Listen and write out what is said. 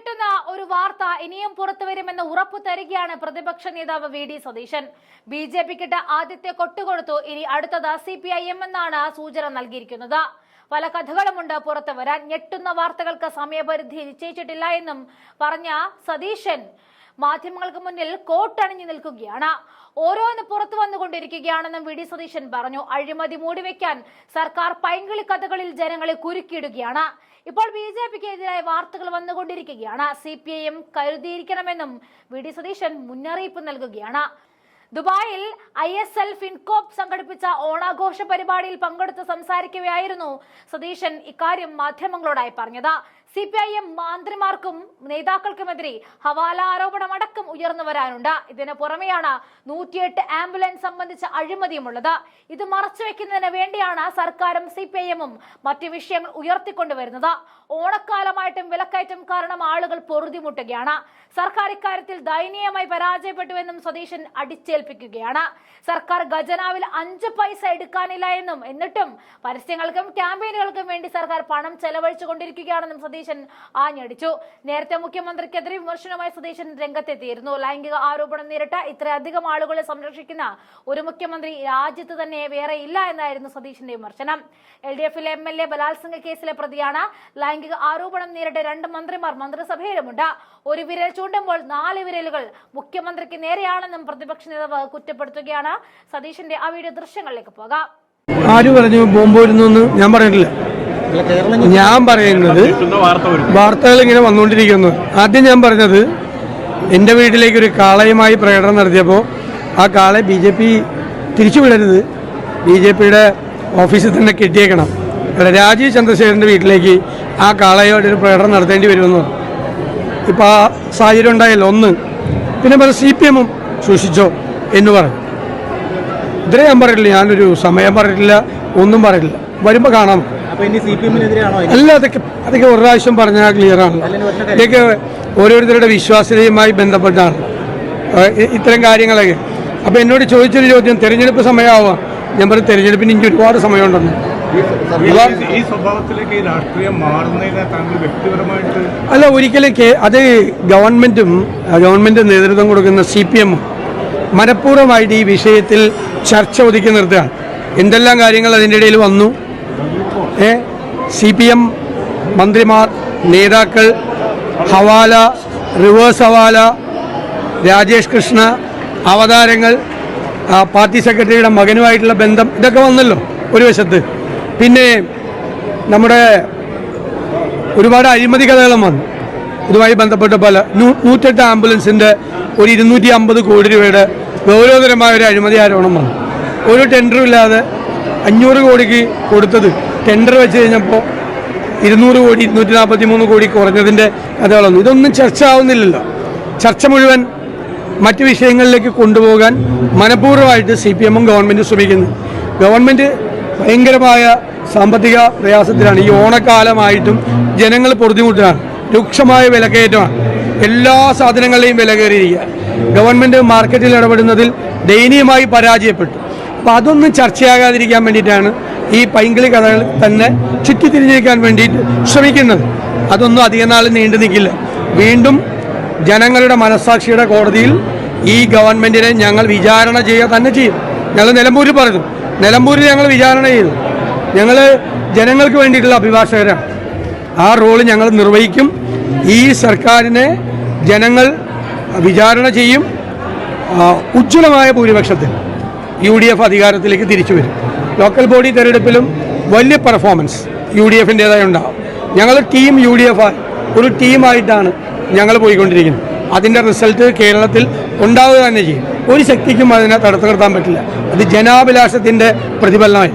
ഞെട്ടുന്ന ഒരു വാർത്ത ഇനിയും പുറത്തു വരുമെന്ന് ഉറപ്പു തരികയാണ് പ്രതിപക്ഷ നേതാവ് V D Satheesan. B J പിക്കിട്ട് ആദ്യത്തെ കൊട്ടുകൊടുത്തു. ഇനി അടുത്തത് സി പി ഐ എം എന്നാണ് സൂചന നൽകിയിരിക്കുന്നത്. പല കഥകളുമുണ്ട് പുറത്തു വരാൻ. ഞെട്ടുന്ന വാർത്തകൾക്ക് സമയപരിധി നിശ്ചയിച്ചിട്ടില്ല എന്നും പറഞ്ഞ സതീശൻ മാധ്യമങ്ങൾക്ക് മുന്നിൽ കോട്ടണിഞ്ഞു നിൽക്കുകയാണ്. ഓരോന്ന് പുറത്തു വന്നുകൊണ്ടിരിക്കുകയാണെന്നും വി ഡി സതീശൻ പറഞ്ഞു. അഴിമതി മൂടിവെക്കാൻ സർക്കാർ പൈങ്കിളി കഥകളിൽ ജനങ്ങളെ കുരുക്കിയിടുകയാണ്. ഇപ്പോൾ ബി ജെ പിക്ക് എതിരായ വാർത്തകൾ വന്നുകൊണ്ടിരിക്കുകയാണ്. സി പി ഐ എം കരുതിയിരിക്കണമെന്നും വി ഡി സതീശൻ മുന്നറിയിപ്പ് നൽകുകയാണ്. ദുബായിൽ ഐ എസ് എൽ ഫിൻകോപ്പ് സംഘടിപ്പിച്ച ഓണാഘോഷ പരിപാടിയിൽ പങ്കെടുത്ത് സംസാരിക്കുകയായിരുന്നു സതീശൻ ഇക്കാര്യം മാധ്യമങ്ങളോടായി പറഞ്ഞത്. സി പി ഐ എം മന്ത്രിമാർക്കും നേതാക്കൾക്കുമെതിരെ ഹവാല ആരോപണമടക്കം ഉയർന്നു വരാനുണ്ട്. ഇതിന് പുറമെയാണ് നൂറ്റിയെട്ട് ആംബുലൻസ് സംബന്ധിച്ച അഴിമതിയുമുള്ളത്. ഇത് മറച്ചുവെക്കുന്നതിന് വേണ്ടിയാണ് സർക്കാരും സി പി ഐ എമ്മും മറ്റ് വിഷയങ്ങൾ ഉയർത്തിക്കൊണ്ടുവരുന്നത്. ഓണക്കാലമായിട്ടും വിലക്കയറ്റം കാരണം ആളുകൾ പൊറുതിമുട്ടുകയാണ്. സർക്കാർ ഇക്കാര്യത്തിൽ ദയനീയമായി പരാജയപ്പെട്ടുവെന്നും സതീശൻ അടിച്ചേൽപ്പിക്കുകയാണ് സർക്കാർ ഖജനാവിൽ അഞ്ച് പൈസ എടുക്കാനില്ല എന്നും. എന്നിട്ടും പരസ്യങ്ങൾക്കും ക്യാമ്പയിനുകൾക്കും വേണ്ടി സർക്കാർ പണം ചെലവഴിച്ചു കൊണ്ടിരിക്കുകയാണെന്നും സതീശൻ ആഞ്ഞടിച്ചു. നേരത്തെ മുഖ്യമന്ത്രിക്കെതിരെ വിമർശനവുമായി സതീശൻ രംഗത്തെത്തിയിരുന്നു. ലൈംഗിക ആരോപണം നേരിട്ട ഇത്രയധികം ആളുകളെ സംരക്ഷിക്കുന്ന ഒരു മുഖ്യമന്ത്രി രാജ്യത്ത് തന്നെ വേറെ ഇല്ല എന്നായിരുന്നു സതീശന്റെ വിമർശനം. എൽ ഡി എഫിലെ എം എൽ എ ബലാത്സംഗ കേസിലെ പ്രതിയാണ്. ലൈംഗിക ആരോപണം നേരിട്ട രണ്ട് മന്ത്രിമാർ മന്ത്രിസഭയിലുമുണ്ട്. ഒരു വിരൽ ചൂണ്ടുമ്പോൾ നാല് വിരലുകൾ മുഖ്യമന്ത്രിക്ക് നേരെയാണെന്നും പ്രതിപക്ഷ നേതാവ് കുറ്റപ്പെടുത്തുകയാണ്. സതീശന്റെ ആ വീഡിയോ ദൃശ്യങ്ങളിലേക്ക് പോകാം. ആര് പറഞ്ഞു ബോംബ് വരുന്നു എന്ന് ഞാൻ പറഞ്ഞിട്ടില്ല. ഞാൻ പറയുന്നത് വാർത്തകൾ ഇങ്ങനെ വന്നുകൊണ്ടിരിക്കുന്നു. ആദ്യം ഞാൻ പറഞ്ഞത് എന്റെ വീട്ടിലേക്ക് ഒരു കാളയുമായി പ്രകടനം നടത്തിയപ്പോൾ ആ കാളെ ബി ജെ പി തിരിച്ചു വിടരുത്. ബി ജെ പിയുടെ ഓഫീസിൽ തന്നെ കെട്ടിയേക്കണം. ഇവിടെ രാജീവ് ചന്ദ്രശേഖരന്റെ വീട്ടിലേക്ക് ആ കാളയോട് ഒരു പ്രകടനം നടത്തേണ്ടി വരുമെന്ന്. ഇപ്പോൾ ആ സാഹചര്യം ഉണ്ടായല്ലോ. ഒന്ന്. പിന്നെ പറഞ്ഞ സി പി എമ്മും സൂക്ഷിച്ചോ? എന്ന് പറഞ്ഞു. ഇതിനെ ഞാൻ പറയില്ല ഞാനൊരു സമയം പറയില്ല ഒന്നും പറയില്ല വരുമ്പോൾ കാണാം അല്ല അതൊക്കെ അതൊക്കെ ഒരു പ്രാവശ്യം പറഞ്ഞാൽ ക്ലിയർ ആണ് ഇതൊക്കെ ഓരോരുത്തരുടെ വിശ്വാസ്യതയുമായി ബന്ധപ്പെട്ടാണ്. ഇത്തരം കാര്യങ്ങളൊക്കെ. അപ്പോൾ എന്നോട് ചോദിച്ചൊരു ചോദ്യം തിരഞ്ഞെടുപ്പ് സമയമാവാ ഞാൻ പറഞ്ഞു തിരഞ്ഞെടുപ്പിന് ഇനി ഒരുപാട് സമയമുണ്ടെന്ന്. ഈ- സ്വഭാവത്തിലേക്ക് രാഷ്ട്രീയം മാറുന്നതിനെ താങ്കൾ വ്യക്തിപരമായിട്ട് അല്ല ഒരിക്കലും അത് ഗവൺമെന്റും ഗവൺമെന്റ് നേതൃത്വം കൊടുക്കുന്ന സി പി എമ്മും മനഃപൂർവമായിട്ട് ഈ വിഷയത്തിൽ ചർച്ച ഒതുക്കി നിർത്തുകയാണ് എന്തെല്ലാം കാര്യങ്ങൾ അതിന്റെ ഇടയിൽ വന്നു? ഏ? സി പി എം മന്ത്രിമാർ നേതാക്കൾ ഹവാല റിവേഴ്സ് ഹവാല രാജേഷ് കൃഷ്ണ അവതാരങ്ങൾ പാർട്ടി സെക്രട്ടറിയുടെ മകനുമായിട്ടുള്ള ബന്ധം ഇതൊക്കെ വന്നല്ലോ ഒരു വശത്ത്. പിന്നെ നമ്മുടെ ഒരുപാട് അഴിമതി കഥകളും വന്നു. ഇതുമായി ബന്ധപ്പെട്ട പല നൂറ്റെട്ട് ആംബുലൻസിന്റെ ഒരു ഇരുന്നൂറ്റി അമ്പത് കോടി രൂപയുടെ ഗൗരവതരമായ ഒരു അഴിമതി ആരോപണം വന്നു. ഒരു ടെൻഡറും ഇല്ലാതെ അഞ്ഞൂറ് കോടിക്ക് കൊടുത്തത് ടെൻഡർ വെച്ച് കഴിഞ്ഞപ്പോൾ ഇരുന്നൂറ് കോടി ഇരുന്നൂറ്റി നാൽപ്പത്തി മൂന്ന് കോടി കുറഞ്ഞതിന്റെ കഥകളൊന്നും ഇതൊന്നും ചർച്ച ആവുന്നില്ലല്ലോ ചർച്ച മുഴുവൻ മറ്റ് വിഷയങ്ങളിലേക്ക് കൊണ്ടുപോകാൻ മനഃപൂർവമായിട്ട് സി പി എമ്മും ഗവൺമെന്റും ശ്രമിക്കുന്നു. ഗവൺമെന്റ് ഭയങ്കരമായ സാമ്പത്തിക പ്രയാസത്തിലാണ്. ഈ ഓണക്കാലമായിട്ടും ജനങ്ങൾ പൊറുതിമുട്ടാണ് രൂക്ഷമായ വിലക്കയറ്റമാണ്. എല്ലാ സാധനങ്ങളുടെയും വില കയറിയിരിക്കുക. ഗവൺമെന്റ് മാർക്കറ്റിൽ ഇടപെടുന്നതിൽ ദയനീയമായി പരാജയപ്പെട്ടു. അപ്പോൾ അതൊന്നും ചർച്ചയാകാതിരിക്കാൻ വേണ്ടിയിട്ടാണ് ഈ പൈങ്കിളി കഥകൾ തന്നെ ചുറ്റിത്തിരിഞ്ഞിരിക്കാൻ വേണ്ടിയിട്ട് ശ്രമിക്കുന്നത്. അതൊന്നും അധിക നാൾ നീണ്ടു നിൽക്കില്ല. വീണ്ടും ജനങ്ങളുടെ മനസ്സാക്ഷിയുടെ കോടതിയിൽ ഈ ഗവൺമെന്റിനെ ഞങ്ങൾ വിചാരണ ചെയ്യുക തന്നെ ചെയ്യും. ഞങ്ങൾ നിലമ്പൂരിൽ പറഞ്ഞു. നിലമ്പൂരിൽ ഞങ്ങൾ വിചാരണ ചെയ്തു. ഞങ്ങൾ ജനങ്ങൾക്ക് വേണ്ടിയിട്ടുള്ള അഭിഭാഷകരാണ്. ആ റോൾ ഞങ്ങൾ നിർവഹിക്കും. ഈ സർക്കാരിനെ ജനങ്ങൾ വിചാരണ ചെയ്യും. ഉജ്ജ്വലമായ ഭൂരിപക്ഷത്തിൽ യു ഡി എഫ് അധികാരത്തിലേക്ക് തിരിച്ചു വരും. ലോക്കൽ ബോഡി തെരഞ്ഞെടുപ്പിലും വലിയ പെർഫോമൻസ് യു ഡി എഫിന്റെതായി ഉണ്ടാവും. ഞങ്ങൾ ടീം യു ഡി എഫ് ഒരു ടീമായിട്ടാണ് ഞങ്ങൾ പോയിക്കൊണ്ടിരിക്കുന്നത്. അതിന്റെ റിസൾട്ട് കേരളത്തിൽ ഉണ്ടാവുക തന്നെ ചെയ്യും. ഒരു ശക്തിക്കും അതിനെ തടുത്തു നിർത്താൻ പറ്റില്ല. അത് ജനാഭിലാഷത്തിന്റെ പ്രതിഫലനമായി.